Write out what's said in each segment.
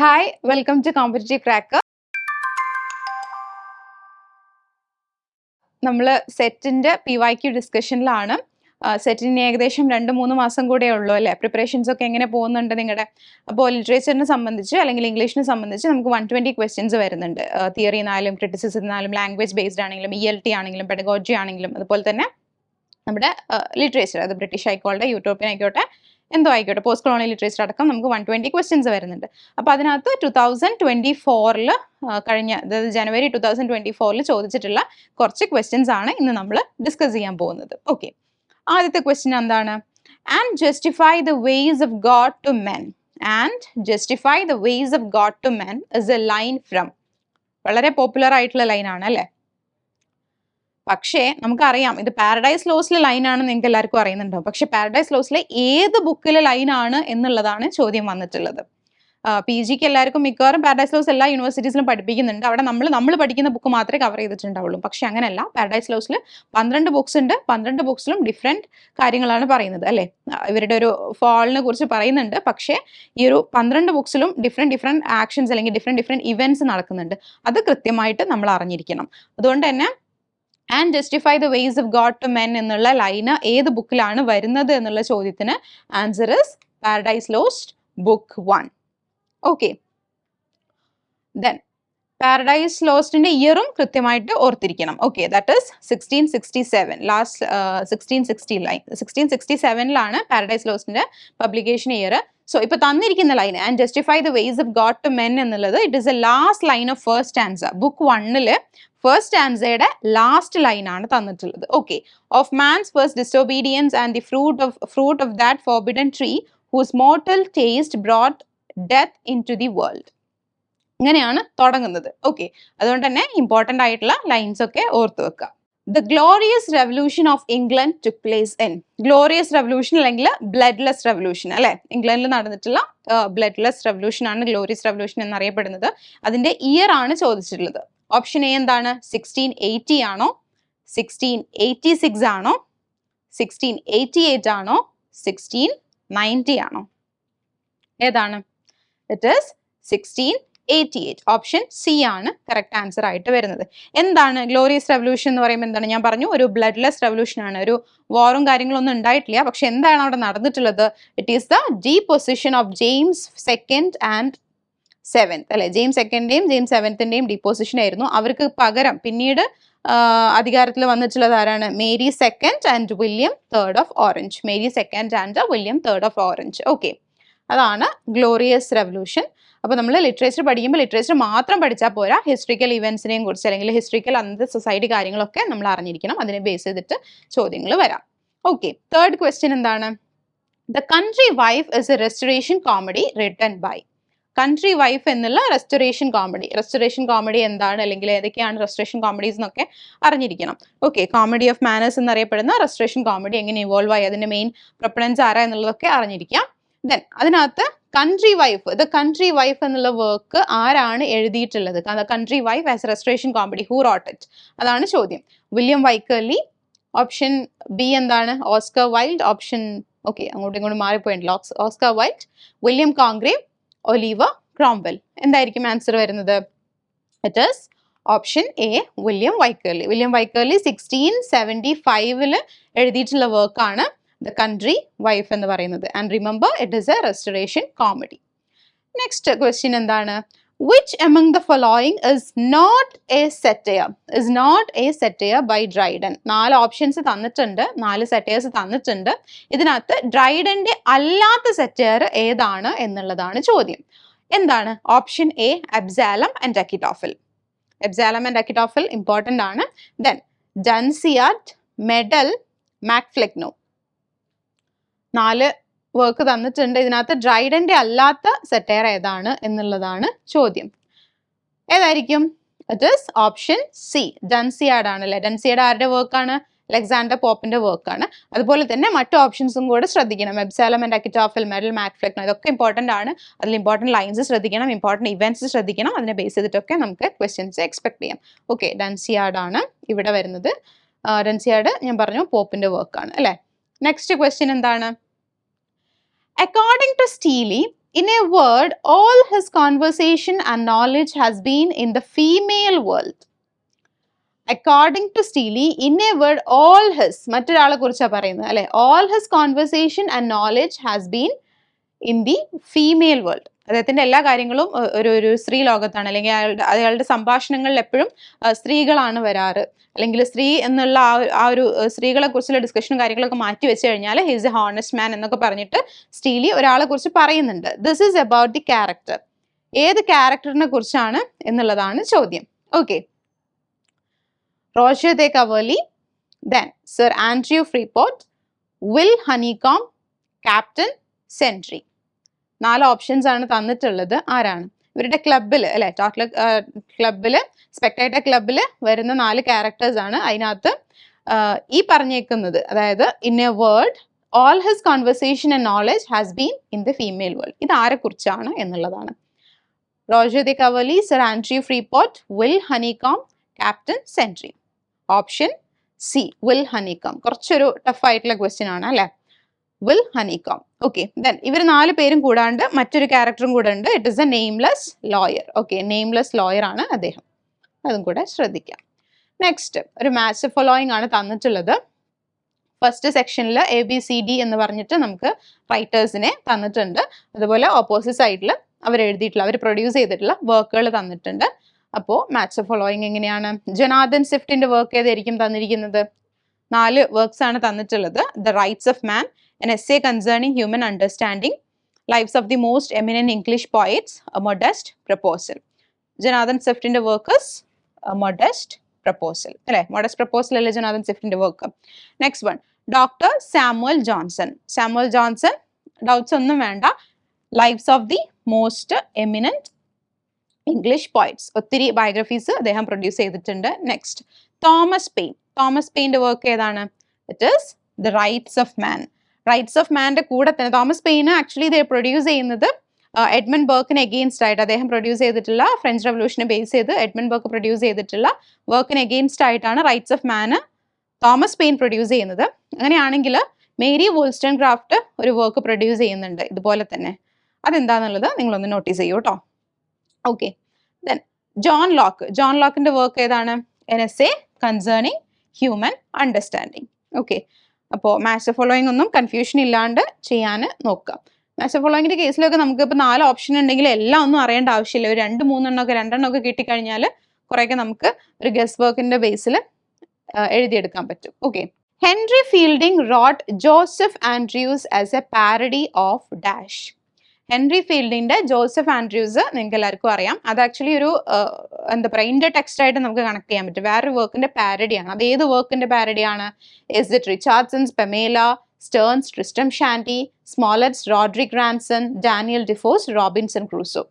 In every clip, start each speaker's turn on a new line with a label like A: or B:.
A: Hi welcome to competitive cracker നമ്മൾ സെറ്റിന്റെ P Y Q ഡിസ്കഷനിലാണ് സെറ്റിന് ഏകദേശം രണ്ട് മൂന്ന് മാസം കൂടെ ഉള്ളൂ അല്ലേ? പ്രിപ്പറേഷൻസ് ഒക്കെ എങ്ങനെ പോകുന്നുണ്ട് നിങ്ങളുടെ അപ്പോൾ ലിറ്ററേച്ചറിനെ സംബന്ധിച്ച് അല്ലെങ്കിൽ ഇംഗ്ലീഷിനെ സംബന്ധിച്ച് നമുക്ക് വൺ ട്വന്റി ക്വസ്റ്റ്യൻസ് വരുന്നുണ്ട്. തിയറിന്നാലും ക്രിറ്റിസിസത്തിനാലും ലാംഗ്വേജ് ബേസ്ഡ് ആണെങ്കിലും ഇ എൽ ടി ആണെങ്കിലും പെഡഗോജി ആണെങ്കിലും അതുപോലെ തന്നെ നമ്മുടെ ലിറ്ററേച്ചർ അത് ബ്രിട്ടീഷ് ആയിക്കോട്ടെ യൂട്ടോപ്യൻ ആയിക്കോട്ടെ എന്തോ ആയിക്കോട്ടെ പോസ്റ്റ് കൊളോണിയൽ ലിറ്ററേച്ചർ അടക്കം നമുക്ക് വൺ ട്വന്റി ക്വസ്റ്റ്യൻസ് വരുന്നുണ്ട്. അപ്പോൾ അതിനകത്ത് ടു തൗസൻഡ് ട്വന്റി ഫോറിൽ കഴിഞ്ഞ അതായത് ജനുവരി ടു തൗസൻഡ് ട്വന്റി ഫോറിൽ ചോദിച്ചിട്ടുള്ള കുറച്ച് ക്വസ്റ്റ്യൻസ് ആണ് ഇന്ന് നമ്മൾ ഡിസ്കസ് ചെയ്യാൻ പോകുന്നത്. ഓക്കെ ആദ്യത്തെ ക്വസ്റ്റ്യൻ എന്താണ്? And justify the ways of God to men and justify the ways of God to men is a line from വളരെ പോപ്പുലർ ആയിട്ടുള്ള ലൈനാണ് അല്ലേ? പക്ഷേ നമുക്കറിയാം ഇത് പാരഡൈസ് ലോസിലെ ലൈനാണ് നിങ്ങൾക്ക് എല്ലാവർക്കും അറിയുന്നുണ്ടാവും പക്ഷെ പാരഡൈസ് ലോസിലെ ഏത് ബുക്കിലെ ലൈനാണ് എന്നുള്ളതാണ് ചോദ്യം വന്നിട്ടുള്ളത്. പി ജിക്ക് എല്ലാവർക്കും മിക്കവാറും പാരഡൈസ് ലോസ് എല്ലാ യൂണിവേഴ്സിറ്റീസിലും പഠിപ്പിക്കുന്നുണ്ട്. അവിടെ നമ്മൾ നമ്മൾ പഠിക്കുന്ന ബുക്ക് മാത്രമേ കവർ ചെയ്തിട്ടുണ്ടാവുള്ളൂ. പക്ഷെ അങ്ങനെയല്ല. പാരഡൈസ് ലോസിൽ പന്ത്രണ്ട് ബുക്സ് ഉണ്ട്. പന്ത്രണ്ട് ബുക്സിലും ഡിഫറെന്റ് കാര്യങ്ങളാണ് പറയുന്നത് അല്ലേ? ഇവരുടെ ഒരു ഫോളിനെ കുറിച്ച് പറയുന്നുണ്ട്. പക്ഷേ ഈ ഒരു പന്ത്രണ്ട് ബുക്സിലും ഡിഫറെന്റ് ഡിഫറെന്റ് ആക്ഷൻസ് അല്ലെങ്കിൽ ഡിഫറെന്റ് ഡിഫറെന്റ് ഇവന്റ്സ് നടക്കുന്നുണ്ട്. അത് കൃത്യമായിട്ട് നമ്മൾ അറിഞ്ഞിരിക്കണം. അതുകൊണ്ട് തന്നെ and justify the ways of God to men എന്നുള്ള ലൈന് ഏത് ബുക്കിലാണ് വരുന്നത് എന്നുള്ള ചോദ്യത്തിന് answer is Paradise Lost book one okay then Paradise ലോസ്റ്റിന്റെ ഇയറും കൃത്യമായിട്ട് ഓർത്തിരിക്കണം. Okay that is sixteen sixty seven last sixteen sixty line sixteen sixty സെവനിലാണ് Paradise ലോസ്റ്റിന്റെ പബ്ലിക്കേഷൻ ഇയർ സോ ഇപ്പൊ തന്നിരിക്കുന്ന line and justify the ways of God to men എന്നുള്ളത് it is a last line of first answer book വണ്ണിൽ first ആൻസയുടെ last line ആണ് തന്നിട്ടുള്ളത്. Okay of man's first disobedience and the fruit of fruit of that forbidden tree whose mortal taste brought death into the world ഇങ്ങനെയാണ് തുടങ്ങുന്നത്. Okay അതുകൊണ്ട് തന്നെ important ആയിട്ടുള്ള lines ഒക്കെ ഓർത്ത് വെക്കുക. The glorious revolution of England to place in glorious revolution അല്ലെങ്കിൽ bloodless revolution അല്ലെ? ഇംഗ്ലണ്ടിൽ നടന്നിട്ടുള്ള ബ്ലഡ്ലെസ് റെവല്യൂഷൻ ആണ് ഗ്ലോറിയസ് റെവല്യൂഷൻ എന്നറിയപ്പെടുന്നത്. അതിന്റെ ഇയർ ആണ് ചോദിച്ചിട്ടുള്ളത്. ഓപ്ഷൻ എ എന്താണ്? സിക്സ്റ്റീൻ എയ്റ്റി ആണോ? സിക്സ്റ്റീൻ എയ്റ്റി സിക്സ് ആണോ? സിക്സ്റ്റീൻ എയ്റ്റി എയ്റ്റ് ആണോ? സിക്സ്റ്റീൻ നയന്റി ആണോ? ഏതാണ്? It is sixteen eighty eight option C ആണ് കറക്റ്റ് ആൻസർ ആയിട്ട് വരുന്നത്. എന്താണ്? ഗ്ലോറിയസ് റെവല്യൂഷൻ എന്ന് പറയുമ്പോൾ എന്താണ്? ഞാൻ പറഞ്ഞു ഒരു ബ്ലഡ്ലെസ് റെവല്യൂഷൻ ആണ്. ഒരു വാറും കാര്യങ്ങളൊന്നും ഉണ്ടായിട്ടില്ല. പക്ഷെ എന്താണ് അവിടെ നടന്നിട്ടുള്ളത്? It is the deposition of James second and seventh അല്ലെ? ജെയിംസ് സെക്കൻഡിന്റെയും ജെയിംസ് സെവൻത്തിന്റെയും ഡിപ്പോസിഷൻ ആയിരുന്നു. അവർക്ക് പകരം പിന്നീട് അധികാരത്തിൽ വന്നിട്ടുള്ളത് ആരാണ്? Mary second and William third of Orange Mary second and William third of Orange okay അതാണ് ഗ്ലോറിയസ് റെവല്യൂഷൻ അപ്പോൾ നമ്മൾ ലിറ്ററേച്ചർ പഠിക്കുമ്പോൾ ലിറ്ററേച്ചർ മാത്രം പഠിച്ചാൽ പോരാ. ഹിസ്റ്ററിക്കൽ ഇവൻസിനെയും കുറിച്ച് അല്ലെങ്കിൽ ഹിസ്റ്ററിക്കൽ അന്നത്തെ സൊസൈറ്റി കാര്യങ്ങളൊക്കെ നമ്മൾ അറിഞ്ഞിരിക്കണം. അതിനെ ബേസ് ചെയ്തിട്ട് ചോദ്യങ്ങൾ വരാം. ഓക്കെ തേർഡ് ക്വസ്റ്റ്യൻ എന്താണ്? The country wife is a restoration comedy written by country wife എന്നുള്ള റെസ്റ്റോറേഷൻ കോമഡി. റെസ്റ്റോറേഷൻ കോമഡി എന്താണ്? അല്ലെങ്കിൽ ഏതൊക്കെയാണ് റെസ്റ്റോറേഷൻ കോമഡീസ് എന്നൊക്കെ അറിഞ്ഞിരിക്കണം. ഓക്കെ കോമഡി ഓഫ് മാനേഴ്സ് എന്നറിയപ്പെടുന്ന റെസ്റ്റോറേഷൻ കോമഡി എങ്ങനെ ഇവോൾവ് ആയി അതിന്റെ മെയിൻ പ്രപ്പണൻസ് ആരാ എന്നുള്ളതൊക്കെ അറിഞ്ഞിരിക്കാം. ദെൻ അതിനകത്ത് country wife the country wife എന്നുള്ള വർക്ക് ആരാണ് എഴുതിയിട്ടുള്ളത്? Country wife as restoration comedy who wrote it? അതാണ് ചോദ്യം. വില്യം വൈക്കർലി ഓപ്ഷൻ ബി എന്താണ്? ഓസ്കർ വൈൽഡ് ഓപ്ഷൻ ഓക്കെ അങ്ങോട്ടും ഇങ്ങോട്ടും മാറിപ്പോയിട്ടില്ല Oscar Wilde William Congreve Oliver Cromwell. എന്തായിരിക്കും ആൻസർ വരുന്നത്? It is option A William Wycherley William Wycherley sixteen seventy ഫൈവിൽ എഴുതിയിട്ടുള്ള വർക്കാണ് ദ കൺട്രി വൈഫ് എന്ന് പറയുന്നത്. And remember it is a restoration comedy next question എന്താണ്? Which among the following is not a satire is not a satire by Dryden നാല് options തന്നിട്ടുണ്ട്. നാല് സെറ്റയേഴ്സ് തന്നിട്ടുണ്ട്. ഇതിനകത്ത് ഡ്രൈഡന്റെ അല്ലാത്ത സെറ്റയർ ഏതാണ് എന്നുള്ളതാണ് ചോദ്യം. എന്താണ്? Option A Absalom and Achitophel Absalom and Achitophel important ആണ്. ദെൻ ഡൻസിയാറ്റ് മെഡൽ മാക്ഫ്ലെക്നോ നാല് വർക്ക് തന്നിട്ടുണ്ട്. ഇതിനകത്ത് ഡ്രൈഡന്റെ അല്ലാത്ത സെറ്റയർ ഏതാണ് എന്നുള്ളതാണ് ചോദ്യം. ഏതായിരിക്കും? It is option C Dunciad ആണ് അല്ലെ? ഡൻസിയാഡ് ആരുടെ വർക്കാണ് അലക്സാണ്ടർ പോപ്പിന്റെ വർക്കാണ് അതുപോലെ തന്നെ മറ്റു ഓപ്ഷൻസും കൂടെ ശ്രദ്ധിക്കണം. വെബ്സാലമെന്റ് അക്കിറ്റോഫിൽ മെഡൽ മാക്ഫ്ലെക്നോ ഇതൊക്കെ ഇമ്പോർട്ടന്റ് ആണ്. അതിൽ ഇമ്പോർട്ടന്റ് ലൈൻസ് ശ്രദ്ധിക്കണം ഇമ്പോർട്ടന്റ് ഇവന്റ്സ് ശ്രദ്ധിക്കണം. അതിനെ ബേസ് ചെയ്തിട്ടൊക്കെ നമുക്ക് ക്വസ്റ്റ്യൻസ് എക്സ്പെക്ട് ചെയ്യാം. ഓക്കെ ഡൻസിയാഡ് ആണ് ഇവിടെ വരുന്നത്. ഡൻസിയാഡ് ഞാൻ പറഞ്ഞു പോപ്പിന്റെ വർക്കാണ് അല്ലേ? നെക്സ്റ്റ് ക്വസ്റ്റ്യൻ എന്താണ്? According to Steele in a word, all his conversation and knowledge has been in the female world. According to Steele in a word all his മറ്റൊരാളെ കുറിച്ചാണ് പറയുന്നത് അല്ലെ all his conversation and knowledge has been in the female world അദ്ദേഹത്തിന്റെ എല്ലാ കാര്യങ്ങളും ഒരു ഒരു സ്ത്രീ ലോകത്താണ്. അല്ലെങ്കിൽ അയാളുടെ അയാളുടെ സംഭാഷണങ്ങളിൽ എപ്പോഴും സ്ത്രീകളാണ് വരാറ്. അല്ലെങ്കിൽ സ്ത്രീ എന്നുള്ള ആ ആ ഒരു സ്ത്രീകളെ കുറിച്ചുള്ള ഡിസ്കഷനും കാര്യങ്ങളൊക്കെ മാറ്റി വെച്ച് കഴിഞ്ഞാൽ ഹിസ് എ ഹോണസ്റ്റ് മാൻ എന്നൊക്കെ പറഞ്ഞിട്ട് സ്റ്റീലി ഒരാളെ കുറിച്ച് പറയുന്നുണ്ട്. This is about the character ഏത് ക്യാരക്ടറിനെ കുറിച്ചാണ് എന്നുള്ളതാണ് ചോദ്യം. Okay Roger de Coverley. Then sir Andrew Freeport Will Honeycomb Captain Sentry നാല് ഓപ്ഷൻസ് ആണ് തന്നിട്ടുള്ളത്. ആരാണ്? ഇവരുടെ ക്ലബിൽ അല്ലെ? ടോട്ടൽ ക്ലബിൽ സ്പെക്ടേറ്റർ ക്ലബിൽ വരുന്ന നാല് ക്യാരക്ടേഴ്സ് ആണ് അതിനകത്ത് ഈ പറഞ്ഞേക്കുന്നത്. അതായത് in a word all his conversation and knowledge has been in the female world ഇത് ആരെ കുറിച്ചാണ് എന്നുള്ളതാണ്. Roger de Coverley Sir Andrew Freeport Will Honeycomb Captain Sentry. Option C Will Honeycomb. കുറച്ചൊരു ടഫ് ആയിട്ടുള്ള ക്വസ്റ്റ്യൻ ആണ് അല്ലെ? വിൽ ഹണികോം ഓക്കെ ദെൻ ഇവർ നാല് പേരും കൂടാണ്ട് മറ്റൊരു ക്യാരക്ടറും കൂടെ ഉണ്ട് it is a nameless lawyer okay nameless lawyer ആണ് അദ്ദേഹം. അതും കൂടെ ശ്രദ്ധിക്കാം. നെക്സ്റ്റ് ഒരു മാച്ച് ഫോളോയിങ് ആണ് തന്നിട്ടുള്ളത്. ഫസ്റ്റ് സെക്ഷനിൽ എ ബി സി ഡി എന്ന് പറഞ്ഞിട്ട് നമുക്ക് റൈറ്റേഴ്സിനെ തന്നിട്ടുണ്ട്. അതുപോലെ ഓപ്പോസിറ്റ് സൈഡിൽ അവർ എഴുതിയിട്ടുള്ള അവർ പ്രൊഡ്യൂസ് ചെയ്തിട്ടുള്ള വർക്കുകൾ തന്നിട്ടുണ്ട്. അപ്പോൾ മാച്ച് ഫോളോയിങ് എങ്ങനെയാണ്? ജനാദൻ സ്വിഫ്റ്റിന്റെ വർക്ക് ഏതായിരിക്കും തന്നിരിക്കുന്നത്? നാല് വർക്ക്സ് ആണ് തന്നിട്ടുള്ളത്. The rights of man an essay concerning human understanding, lives of the most eminent English poets, a modest proposal. Jonathan സ്വിഫ്റ്റിന്റെ workers modest proposal അല്ലെ? മൊഡസ്റ്റ് പ്രപ്പോസൽ അല്ലേ Jonathan സ്വിഫ്റ്റിന്റെ work next one doctor Samuel Johnson Samuel Johnson doubts ഒന്നും വേണ്ട. Life's of the most eminent English poets ഒത്തിരി biographies അദ്ദേഹം produce ചെയ്തിട്ടുണ്ട്. Next Thomas Paine Thomas പെയിന്റെ work ഏതാണ്? It is the rights of man rights of മാന്റെ കൂടെ തന്നെ. Thomas പെയിന് ആക്ച്വലി ഇത് പ്രൊഡ്യൂസ് ചെയ്യുന്നത് എഡ്മൻ ബർക്കിന് എഗെയിൻസ്റ്റ് ആയിട്ട് അദ്ദേഹം പ്രൊഡ്യൂസ് ചെയ്തിട്ടുള്ള ഫ്രഞ്ച് റവല്യൂഷനെ ബേസ് ചെയ്ത് എഡ്മൻ ബർക്ക് പ്രൊഡ്യൂസ് ചെയ്തിട്ടുള്ള വർക്കിന് എഗെയിൻസ്റ്റ് ആയിട്ടാണ് റൈറ്റ്സ് ഓഫ് മാന് തോമസ് പെയിൻ പ്രൊഡ്യൂസ് ചെയ്യുന്നത്. അങ്ങനെയാണെങ്കിൽ മേരി വോൾസ്റ്റൺ ക്രാഫ്റ്റ് ഒരു വർക്ക് പ്രൊഡ്യൂസ് ചെയ്യുന്നുണ്ട് ഇതുപോലെ തന്നെ. അതെന്താന്നുള്ളത് നിങ്ങളൊന്ന് നോട്ടീസ് ചെയ്യൂ കേട്ടോ okay then John Locke John ലോക്കിന്റെ work ഏതാണ്? An essay concerning human understanding okay അപ്പോൾ മാച്ച് ഫോളോയിങ് ഒന്നും കൺഫ്യൂഷൻ ഇല്ലാണ്ട് ചെയ്യാൻ നോക്കുക. മാച്ച് ഫോളോയിങ്ങിന്റെ കേസിലൊക്കെ നമുക്ക് ഇപ്പോൾ നാല് ഓപ്ഷൻ ഉണ്ടെങ്കിൽ എല്ലാം ഒന്നും അറിയേണ്ട ആവശ്യമില്ല. ഒരു രണ്ട് മൂന്നെണ്ണമൊക്കെ രണ്ടെണ്ണമൊക്കെ കിട്ടിക്കഴിഞ്ഞാൽ കുറേയൊക്കെ നമുക്ക് ഒരു ഗസ് വർക്കിന്റെ ബേസിൽ എഴുതിയെടുക്കാൻ പറ്റും. Okay Henry Fielding wrote Joseph Andrews as a parody of dash Henry ഫീൽഡിന്റെ ജോസഫ് ആൻഡ്രൂസ് നിങ്ങൾക്ക് എല്ലാവർക്കും അറിയാം. അത് ആക്ച്വലി ഒരു എന്താ പറയുക ഇന്റർ ടെക്സ്റ്റ് ആയിട്ട് നമുക്ക് കണക്ട് ചെയ്യാൻ പറ്റും. വേറൊരു വർക്കിന്റെ പാരഡിയാണ് അത് ഏത് വർക്കിന്റെ പാരഡിയാണ് is it Richardson's Pamela Sterne's Tristram Shandy Smollett's Roderick Random Daniel Defoe's Robinson Crusoe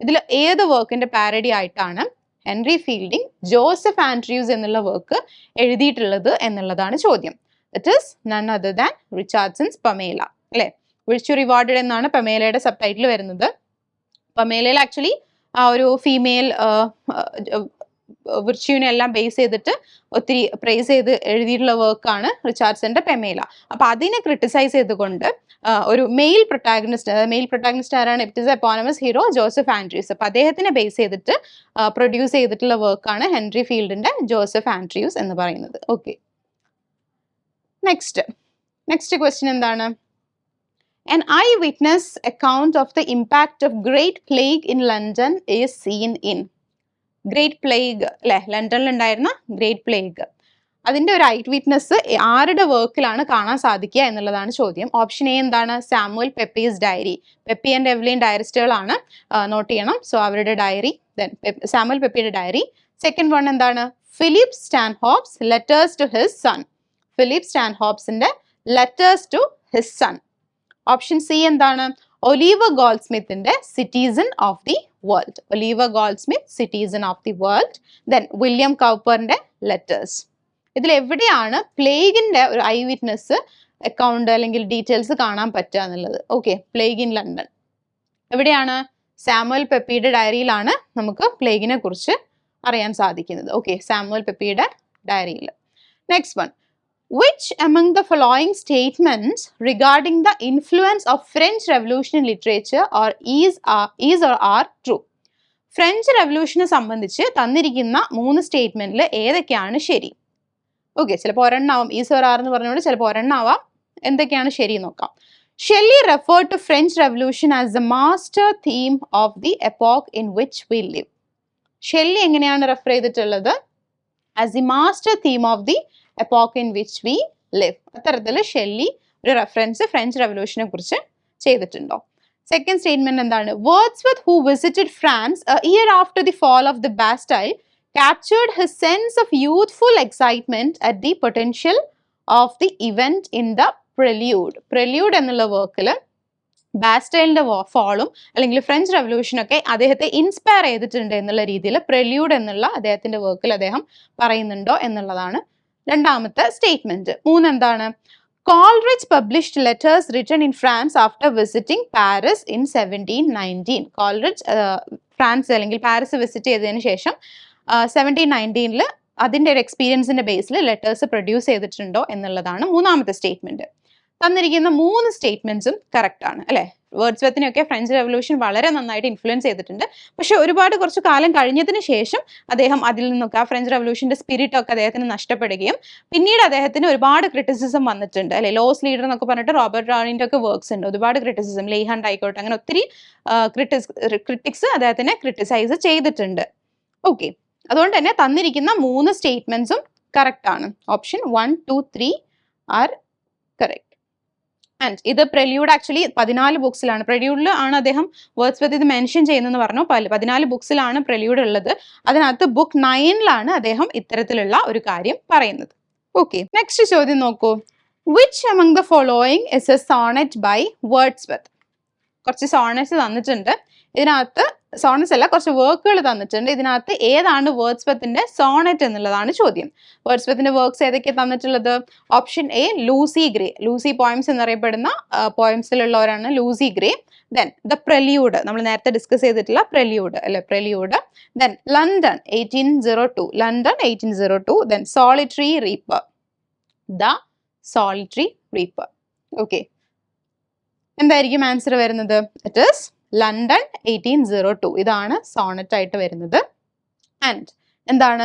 A: ഇതിൽ ഏത് വർക്കിന്റെ പാരഡി ആയിട്ടാണ് ഹെൻറി ഫീൽഡിംഗ് ജോസഫ് ആൻഡ്രൂസ് എന്നുള്ള വർക്ക് എഴുതിയിട്ടുള്ളത് എന്നുള്ളതാണ് ചോദ്യം. It is none other than Richardson's Pamela അല്ലേ? വിളിച്ചു റിവാർഡഡ് എന്നാണ് പമേലയുടെ സബ് ടൈറ്റിൽ വരുന്നത്. പമേലയിൽ ആക്ച്വലി ആ ഒരു ഫീമെയിൽ വിർച്യുവിനെ എല്ലാം ബേസ് ചെയ്തിട്ട് ഒത്തിരി പ്രൈസ് ചെയ്ത് എഴുതിയിട്ടുള്ള വർക്കാണ് റിച്ചാർഡ്സന്റെ പെമേല. അപ്പൊ അതിനെ ക്രിട്ടിസൈസ് ചെയ്തുകൊണ്ട് ഒരു മെയിൽ പ്രൊട്ടാഗനിസ്റ്റ് മെയിൽ പ്രൊട്ടാഗനിസ്റ്റ് ആരാണ്? It is eponymous hero Joseph Andrews അപ്പൊ അദ്ദേഹത്തിനെ ബേസ് ചെയ്തിട്ട് പ്രൊഡ്യൂസ് ചെയ്തിട്ടുള്ള വർക്കാണ് ഹെൻറി ഫീൽഡിന്റെ ജോസഫ് ആൻഡ്രൂസ് എന്ന് പറയുന്നത്. ഓക്കെ നെക്സ്റ്റ് നെക്സ്റ്റ് ക്വസ്റ്റ്യൻ എന്താണ്? An eyewitness account of the impact of Great Plague in London is seen in. Great plague അല്ലെ ലണ്ടനിൽ ഉണ്ടായിരുന്ന ഗ്രേറ്റ് പ്ലേഗ് അതിന്റെ ഒരു ഐറ്റ് വിറ്റ്നസ് ആരുടെ വർക്കിലാണ് കാണാൻ സാധിക്കുക എന്നുള്ളതാണ് ചോദ്യം. ഓപ്ഷൻ എ എന്താണ്? Samuel Pepys diary Pepys and Evelyn ഡയറിസ്റ്റുകളാണ് note ചെയ്യണം. സോ അവരുടെ ഡയറി ദെൻ സാമുവൽ പെപ്പിയുടെ ഡയറി സെക്കൻഡ് വൺ എന്താണ്? Philip Stanhope's letters to his son Philip Stan ഹോബ്സിന്റെ letters to his son option C എന്താണ്? Oliver ഗോൾഡ്സ്മിത്തിന്റെ citizen of the world Oliver Goldsmith citizen of the world then William കൗപ്പറിന്റെ letters ഇതിൽ എവിടെയാണ് പ്ലേഗിന്റെ ഒരു eyewitness account അല്ലെങ്കിൽ details കാണാൻ പറ്റുക എന്നുള്ളത്? Okay plague in London എവിടെയാണ്? സാമുവൽ പെപ്പിയുടെ ഡയറിയിലാണ് നമുക്ക് പ്ലേഗിനെ കുറിച്ച് അറിയാൻ സാധിക്കുന്നത്. ഓക്കെ സാമുവൽ പെപ്പിയുടെ ഡയറിയിൽ next one which among the following statements regarding the influence of French Revolution in literature or is, uh, is or are true? French റെവല്യൂഷനെ സംബന്ധിച്ച് തന്നിരിക്കുന്ന മൂന്ന് സ്റ്റേറ്റ്മെന്റിൽ ഏതൊക്കെയാണ് ശരി? ഓക്കെ ചിലപ്പോൾ ഒരെണ്ണാവാം. ഈ ഓർ ആർ എന്ന് പറഞ്ഞുകൊണ്ട് ചിലപ്പോൾ ഒരെണ്ണാവാം. എന്തൊക്കെയാണ് ശരി നോക്കാം. Shelley refer to French revolution as the master theme of the epoch in which we live Shelley എങ്ങനെയാണ് റെഫർ ചെയ്തിട്ടുള്ളത്? As the master theme of the epoch in which we live അത്തരത്തിൽ Shelley ഒരു റെഫറൻസ് ഫ്രഞ്ച് റെവല്യൂഷനെ കുറിച്ച് ചെയ്തിട്ടുണ്ടോ? Second statement എന്താണ്? Wordsworth who visited France year after the fall of the Bastille captured his sense of youthful excitement at the potential of the event in the prelude. prelude എന്നുള്ള വർക്കിൽ ബാസ്റ്റൈലിന്റെ ഫോളും അല്ലെങ്കിൽ French റെവല്യൂഷനൊക്കെ അദ്ദേഹത്തെ inspire ചെയ്തിട്ടുണ്ട് എന്നുള്ള രീതിയിൽ പ്രെല്യൂഡ് എന്നുള്ള അദ്ദേഹത്തിന്റെ വർക്കിൽ അദ്ദേഹം പറയുന്നുണ്ടോ എന്നുള്ളതാണ് രണ്ടാമത്തെ സ്റ്റേറ്റ്മെന്റ് മൂന്ന് എന്താണ് Coleridge published letters written in France after visiting Paris in seventeen nineteen Coleridge France അല്ലെങ്കിൽ പാരീസ് വിസിറ്റ് ചെയ്തതിന് ശേഷം സെവന്റീൻ നയന്റീനിൽ അതിന്റെ ഒരു എക്സ്പീരിയൻസിന്റെ ബേസിൽ ലെറ്റേഴ്സ് പ്രൊഡ്യൂസ് ചെയ്തിട്ടുണ്ടോ എന്നുള്ളതാണ് മൂന്നാമത്തെ സ്റ്റേറ്റ്മെന്റ് തന്നിരിക്കുന്ന മൂന്ന് സ്റ്റേറ്റ്മെന്റ്സും കറക്റ്റ് ആണ് അല്ലെ? വേർഡ്സ് വെത്തിനെയൊക്കെ ഫ്രഞ്ച് റെവല്യൂഷൻ വളരെ നന്നായിട്ട് ഇൻഫ്ലുവൻസ് ചെയ്തിട്ടുണ്ട്. പക്ഷെ ഒരുപാട് കുറച്ച് കാലം കഴിഞ്ഞതിന് ശേഷം അദ്ദേഹം അതിൽ നിന്നൊക്കെ ആ ഫ്രഞ്ച് റെവല്യൂഷന്റെ സ്പിരിറ്റ് ഒക്കെ അദ്ദേഹത്തിന് നഷ്ടപ്പെടുകയും പിന്നീട് അദ്ദേഹത്തിന് ഒരുപാട് ക്രിറ്റിസിസം വന്നിട്ടുണ്ട്. അല്ലെ? ലോസ് ലീഡർ എന്നൊക്കെ പറഞ്ഞിട്ട് റോബർട്ട് റാണിന്റെ ഒക്കെ വർക്ക്സ് ഉണ്ട്. ഒരുപാട് ക്രിറ്റിസിസം ലേഹണ്ട് ആയിക്കോട്ടെ അങ്ങനെ ഒത്തിരി ക്രിറ്റിക്സ് അദ്ദേഹത്തിനെ ക്രിറ്റിസൈസ് ചെയ്തിട്ടുണ്ട്. ഓക്കെ അതുകൊണ്ട് തന്നെ തന്നിരിക്കുന്ന മൂന്ന് സ്റ്റേറ്റ്മെന്റ്സും കറക്റ്റ് ആണ്. Option one two three are correct and ഇത് പ്രെല്യൂഡ് ആക്ച്വലി പതിനാല് ബുക്സിലാണ് പ്രെല്യൂഡിൽ ആണ് അദ്ദേഹം വേർഡ്സ് വിത്ത് ഇത് മെൻഷൻ ചെയ്യുന്നതെന്ന് പറഞ്ഞു. പതിനാല് ബുക്സിലാണ് പ്രെല്യൂഡ് ഉള്ളത്. അതിനകത്ത് ബുക്ക് നയനിലാണ് അദ്ദേഹം ഇത്തരത്തിലുള്ള ഒരു കാര്യം പറയുന്നത്. ഓക്കെ നെക്സ്റ്റ് ചോദ്യം നോക്കൂ. Which among the following is a sonnet by Wordsworth കുറച്ച് സോണറ്റ്സ് തന്നിട്ടുണ്ട്. ഇതിനകത്ത് സോണറ്റ്സ് അല്ല കുറച്ച് വർക്കുകൾ തന്നിട്ടുണ്ട്. ഇതിനകത്ത് ഏതാണ് വേർഡ്സ് വെത്തിന്റെ സോണറ്റ് എന്നുള്ളതാണ് ചോദ്യം. വേർഡ്സ് വെത്തിന്റെ വർക്ക്സ് ഏതൊക്കെയാണ് തന്നിട്ടുള്ളത്? Option A Lucy Gray Lucy poems എന്നറിയപ്പെടുന്ന പോയിംസിലുള്ളവരാണ് Lucy Gray then the prelude നമ്മൾ നേരത്തെ ഡിസ്കസ് ചെയ്തിട്ടുള്ള പ്രല്യൂഡ് അല്ലെ prelude then London eighteen zero two London eighteen zero two then solitary reaper the solitary reaper okay എന്തായിരിക്കും answer വരുന്നത്? It is London eighteen zero two ഇതാണ് sonnet ആയിട്ട് വരുന്നത്. And എന്താണ്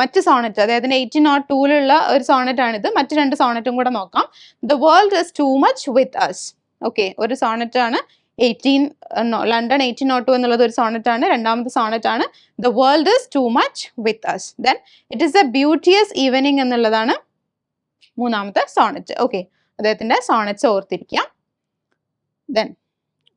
A: മറ്റ് സോണറ്റ് അതായത് എയ്റ്റീൻ നോട്ട് ടൂലുള്ള ഒരു സോണറ്റ് ആണിത്. മറ്റു രണ്ട് സോണറ്റും കൂടെ നോക്കാം. The world is too much with us okay ഒരു സോണറ്റ് ആണ്. Eighteen London eighteen nought two എന്നുള്ളത് ഒരു സോണറ്റ് ആണ്. രണ്ടാമത്തെ സോണറ്റ് ആണ്. The world is too much with us then it is a beauteous evening എന്നുള്ളതാണ് മൂന്നാമത്തെ സോണറ്റ് ഓക്കെ അദ്ദേഹത്തിന്റെ sonnets ഓർത്തിരിക്കാം. Then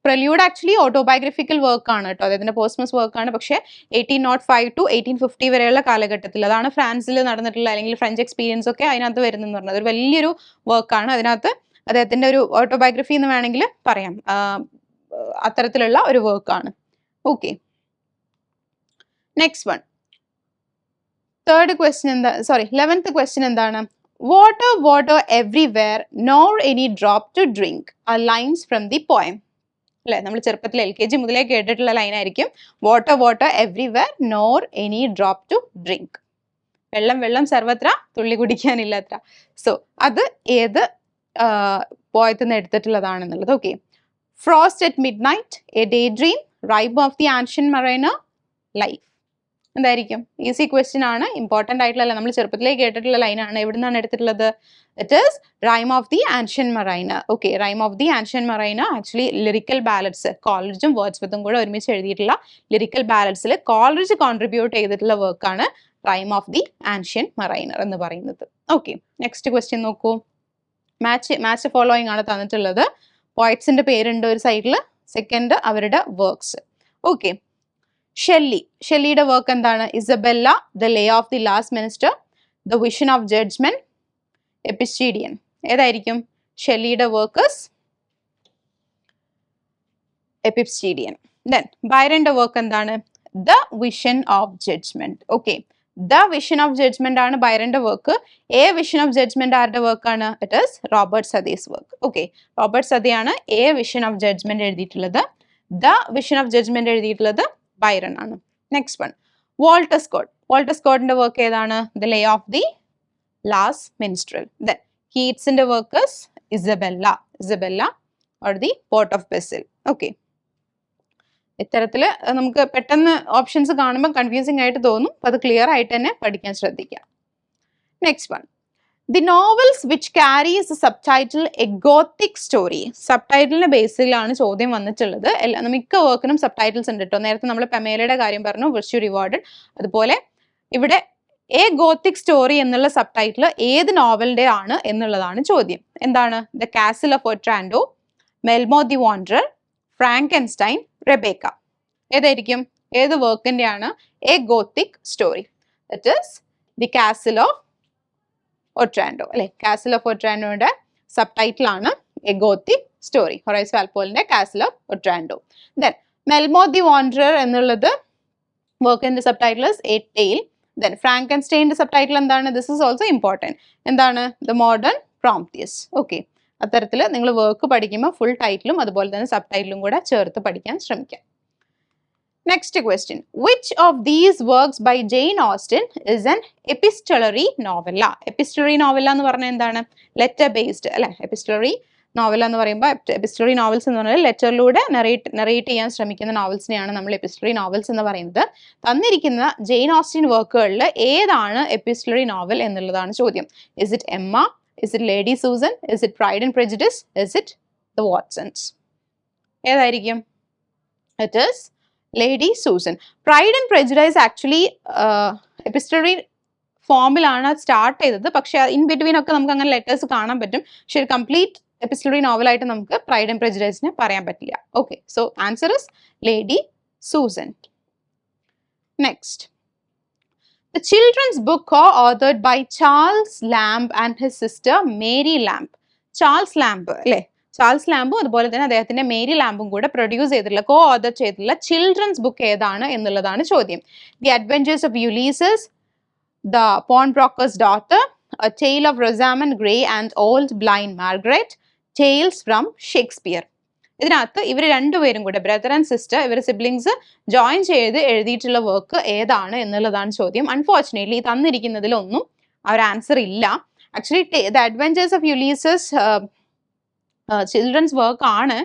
A: prelude actually autobiographical work ആണ് കേട്ടോ അദ്ദേഹത്തിന്റെ പേഴ്സണൽസ് വർക്ക് ആണ്. പക്ഷേ eighteen nought five to eighteen fifty വരെയുള്ള കാലഘട്ടത്തിൽ അതാണ് ഫ്രാൻസിൽ നടന്നിട്ടുള്ള അല്ലെങ്കിൽ ഫ്രഞ്ച് എക്സ്പീരിയൻസ് ഒക്കെ അതിനകത്ത് വരുന്നതെന്ന് പറഞ്ഞത്. ഒരു വലിയൊരു വർക്കാണ് അതിനകത്ത് അദ്ദേഹത്തിന്റെ ഒരു ഓട്ടോബയോഗ്രഫി എന്ന് വേണമെങ്കിൽ പറയാം. അത്തരത്തിലുള്ള ഒരു വർക്കാണ് okay next one third question എന്താ സോറി ലെവൻത്ത് ക്വസ്റ്റ്യൻ എന്താണ്? Water water everywhere nor any drop to drink ആ ലൈൻസ് ഫ്രം ദി പോയം അല്ലെ? നമ്മൾ ചെറുപ്പത്തിൽ എൽ കെ ജി മുതലേ കേട്ടിട്ടുള്ള ലൈൻ ആയിരിക്കും. Water water everywhere nor any drop to drink വെള്ളം വെള്ളം സർവത്ര തുള്ളി കുടിക്കാനില്ലത്ര. സോ അത് ഏത് പോയത്തിൽ നിന്ന് എടുത്തിട്ടുള്ളതാണെന്നുള്ളത്. Okay Frost at midnight a daydream rime of the ancient mariner life എന്തായിരിക്കും? ഈസി ക്വസ്റ്റ്യൻ ആണ്. ഇമ്പോർട്ടന്റ് ആയിട്ടുള്ള നമ്മൾ ചെറുപ്പത്തിലേ കേട്ടിട്ടുള്ള ലൈനാണ് എവിടെ നിന്നാണ് എടുത്തിട്ടുള്ളത്? It is rime of the ancient mariner okay rime of the ancient mariner actually lyrical ballads കോളേജും വേർഡ്സ് വിത്തും കൂടെ ഒരുമിച്ച് എഴുതിയിട്ടുള്ള ലിറിക്കൽ ബാലൻസിൽ കോളേജ് കോൺട്രിബ്യൂട്ട് ചെയ്തിട്ടുള്ള വർക്കാണ് rime of the ancient mariner എന്ന് പറയുന്നത്. ഓക്കെ നെക്സ്റ്റ് ക്വസ്റ്റ്യൻ നോക്കൂ. മാച്ച് മാച്ച് ഫോളോയിങ് ആണ് തന്നിട്ടുള്ളത്. പോയിറ്റ്സിന്റെ പേരുണ്ട് ഒരു സൈഡിൽ സെക്കൻഡ് അവരുടെ വർക്ക്സ് ഓക്കെ ഷെല്ലി. ഷെല്ലിയുടെ വർക്ക് എന്താണ്? Isabella the lay of the last minister the vision of judgment Epipsychidion ഏതായിരിക്കും? ഷെല്ലിയുടെ വർക്കേഴ്സ് എപ്പിസ്റ്റീഡിയൻ ദെൻ ബൈറന്റെ വർക്ക് എന്താണ്? The vision of judgment okay the vision of judgment ആണ് ബൈറന്റെ work a vision of judgment ആരുടെ വർക്കാണ് it is Robert Southey's work okay Robert സതിയാണ് a vision of judgement എഴുതിയിട്ടുള്ളത്. The vision of judgement എഴുതിയിട്ടുള്ളത് Byron ആണ്. Next one Walter Scott Walter സ്കോട്ടിന്റെ work ഏതാണ്? The lay of the last minstrel then കീറ്റ്സിന്റെ workers Isabella Isabella or the pot of basil okay ഇത്തരത്തിൽ നമുക്ക് പെട്ടെന്ന് options കാണുമ്പോൾ confusing ആയിട്ട് തോന്നും. അത് ക്ലിയർ ആയിട്ട് തന്നെ പഠിക്കാൻ ശ്രദ്ധിക്കാം. Next one the novels which carries subtitle a Gothic story sub ടൈറ്റിലിന്റെ ബേസിലാണ് ചോദ്യം വന്നിട്ടുള്ളത്. എല്ലാ മിക്ക വർക്കിനും സബ് ടൈറ്റിൽസ് ഉണ്ട് കേട്ടോ നേരത്തെ നമ്മൾ പെമേലയുടെ കാര്യം പറഞ്ഞു വിർച്യു റിവാർഡ് അതുപോലെ ഇവിടെ എ ഗോത്തിക് സ്റ്റോറി എന്നുള്ള സബ് ടൈറ്റിൽ ഏത് നോവലിന്റെ ആണ് എന്നുള്ളതാണ് ചോദ്യം. എന്താണ്? The castle of Otranto Melmoth the wanderer Frankenstein Rebecca ഏതായിരിക്കും? ഏത് വർക്കിന്റെ ആണ് a Gothic story that is the castle of Otranto അല്ലെ? കാസിൽ ഓഫ് ഒട്രാൻഡോയുടെ സബ് ടൈറ്റിൽ ആണ് a Gothic story Horace വാൽപോലിന്റെ castle of Otranto then Melmoth the wanderer എന്നുള്ളത് വർക്കിന്റെ subtitles a tale then ഫ്രാങ്കൻസ്റ്റൈന്റെ സബ് ടൈറ്റിൽ എന്താണ്? This is also important എന്താണ്? The modern Prometheus okay അത്തരത്തിൽ നിങ്ങൾ വർക്ക് പഠിക്കുമ്പോൾ ഫുൾ ടൈറ്റിലും അതുപോലെ തന്നെ സബ് ടൈറ്റിലും കൂടെ ചേർത്ത് പഠിക്കാൻ ശ്രമിക്കാം. Next question which of these works by Jane Austen is an epistolary novel epistolary novel എന്ന് പറഞ്ഞാൽ എന്താണ്? ലെറ്റർ ബേസ്ഡ് അല്ലെ? എപ്പിസ്റ്റളറി നോവൽ എന്ന് പറയുമ്പോൾ എപ്പിസ്റ്ററി നോവൽസ് എന്ന് പറഞ്ഞാൽ ലെറ്ററിലൂടെ നെറേറ്റ് നെറേറ്റ് ചെയ്യാൻ ശ്രമിക്കുന്ന നോവൽസിനെയാണ് നമ്മൾ എപ്പിസ്റ്ററി നോവൽസ് എന്ന് പറയുന്നത്. തന്നിരിക്കുന്ന ജെയിൻ ഓസ്റ്റിൻ വർക്കുകളിൽ ഏതാണ് എപ്പിസ്റ്ററി നോവൽ എന്നുള്ളതാണ് ചോദ്യം. Is it Emma is it Lady Susan is it Pride and Prejudice is it the Watsons ഏതായിരിക്കും? It is Lady Susan Pride and Prejudice actually epistolary ഫോമിലാണ് സ്റ്റാർട്ട് ചെയ്തത്. പക്ഷേ ഇൻ ബിറ്റ്വീൻ ഒക്കെ നമുക്ക് അങ്ങനെ ലെറ്റേഴ്സ് കാണാൻ പറ്റും. പക്ഷേ കംപ്ലീറ്റ് എപ്പിസ്റ്ററി നോവലായിട്ട് നമുക്ക് പ്രൈഡ് ആൻഡ് പ്രെജുഡൈസിനെ പറയാൻ പറ്റില്ല. Okay so answer is Lady Susan next The children's coauthored by Charles Lamb and his sister Mary Lamb Charles Lamb അല്ലേ? ചാൾസ് ലാംബും അതുപോലെ തന്നെ അദ്ദേഹത്തിന്റെ മേരി ലാംബും കൂടെ പ്രൊഡ്യൂസ് ചെയ്തിട്ടുള്ള കോ ഓതർ ചെയ്തിട്ടുള്ള ചിൽഡ്രൻസ് ബുക്ക് ഏതാണ് എന്നുള്ളതാണ് ചോദ്യം. The adventures of Ulysses the pawnbroker's daughter tale of Rosamund Gray and old blind Margaret tales from Shakespeare. ഇതിനകത്ത് ഇവർ രണ്ടുപേരും കൂടെ ബ്രദർ ആൻഡ് സിസ്റ്റർ ഇവർ സിബ്ലിങ്സ് ജോയിൻ ചെയ്ത് എഴുതിയിട്ടുള്ള വർക്ക് ഏതാണ് എന്നുള്ളതാണ് ചോദ്യം. അൺഫോർച്ചുനേറ്റ്ലി തന്നിരിക്കുന്നതിലൊന്നും ഒരു ആൻസർ ഇല്ല. Actually the adventures of Ulysses children's work ആണ്.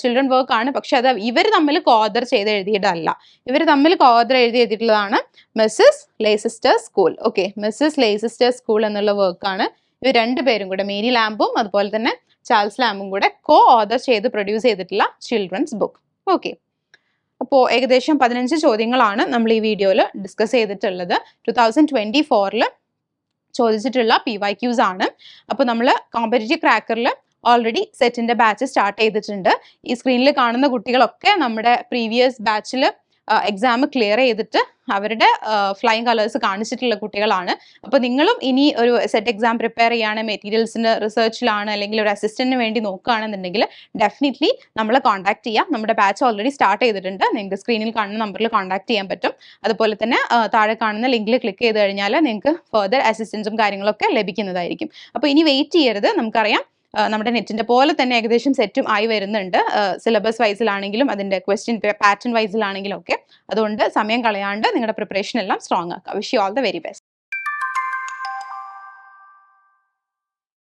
A: ചിൽഡ്രൻ വർക്ക് ആണ്. പക്ഷെ അത് ഇവർ തമ്മിൽ കോദർ ചെയ്ത് എഴുതിയിട്ടല്ല ഇവർ തമ്മിൽ കോദർ എഴുതി എഴുതിയിട്ടുള്ളതാണ് Mrs Leicester school okay Mrs Leicester school എന്നുള്ള വർക്കാണ് ഇവർ രണ്ടുപേരും കൂടെ മേരി ലാമ്പും അതുപോലെ തന്നെ ചാൾസ് ലാമ്പും കൂടെ കോ ഓദർ ചെയ്ത് പ്രൊഡ്യൂസ് ചെയ്തിട്ടുള്ള ചിൽഡ്രൻസ് ബുക്ക് ഓക്കെ അപ്പോൾ ഏകദേശം പതിനഞ്ച് ചോദ്യങ്ങളാണ് നമ്മൾ ഈ വീഡിയോയിൽ ഡിസ്കസ് ചെയ്തിട്ടുള്ളത്. ടു തൗസൻഡ് ട്വന്റി ഫോറിൽ ചോദിച്ചിട്ടുള്ള പി വൈ ക്യൂസ് ആണ്. അപ്പോൾ നമ്മൾ കോമ്പറ്റേറ്റീവ് ക്രാക്കറിൽ ഓൾറെഡി സെറ്റിന്റെ ബാച്ച് സ്റ്റാർട്ട് ചെയ്തിട്ടുണ്ട്. ഈ സ്ക്രീനിൽ കാണുന്ന കുട്ടികളൊക്കെ നമ്മുടെ പ്രീവിയസ് ബാച്ചിൽ എക്സാം ക്ലിയർ ചെയ്തിട്ട് അവരുടെ ഫ്ലൈങ് കളേഴ്സ് കാണിച്ചിട്ടുള്ള കുട്ടികളാണ്. അപ്പോൾ നിങ്ങളും ഇനി ഒരു സെറ്റ് എക്സാം പ്രിപ്പയർ ചെയ്യാണ് മെറ്റീരിയൽസിന് റിസർച്ചിലാണ് അല്ലെങ്കിൽ ഒരു അസിസ്റ്റന്റിന് വേണ്ടി നോക്കുകയാണെന്നുണ്ടെങ്കിൽ ഡെഫിനറ്റ്ലി നമ്മളെ കോൺടാക്ട് ചെയ്യാം. നമ്മുടെ ബാച്ച് ഓൾറെഡി സ്റ്റാർട്ട് ചെയ്തിട്ടുണ്ട്. നിങ്ങൾക്ക് സ്ക്രീനിൽ കാണുന്ന നമ്പറിൽ കോൺടാക്ട് ചെയ്യാൻ പറ്റും. അതുപോലെ തന്നെ താഴെ കാണുന്ന ലിങ്കിൽ ക്ലിക്ക് ചെയ്ത് കഴിഞ്ഞാൽ നിങ്ങൾക്ക് ഫർദർ അസിസ്റ്റൻസും കാര്യങ്ങളൊക്കെ ലഭിക്കുന്നതായിരിക്കും. അപ്പോൾ ഇനി വെയിറ്റ് ചെയ്യരുത്. നമുക്കറിയാം നമ്മുടെ നെറ്റിന്റെ പോലെ തന്നെ ഏകദേശം സെറ്റും ആയി വരുന്നുണ്ട്. സിലബസ് വൈസിലാണെങ്കിലും അതിന്റെ ക്വസ്റ്റ്യൻ പാറ്റേൺ വൈസിലാണെങ്കിലും ഒക്കെ അതുകൊണ്ട് സമയം കളയാണ്ട് നിങ്ങളുടെ പ്രിപ്പറേഷൻ എല്ലാം സ്ട്രോങ് ആക്കുക wish you all the very best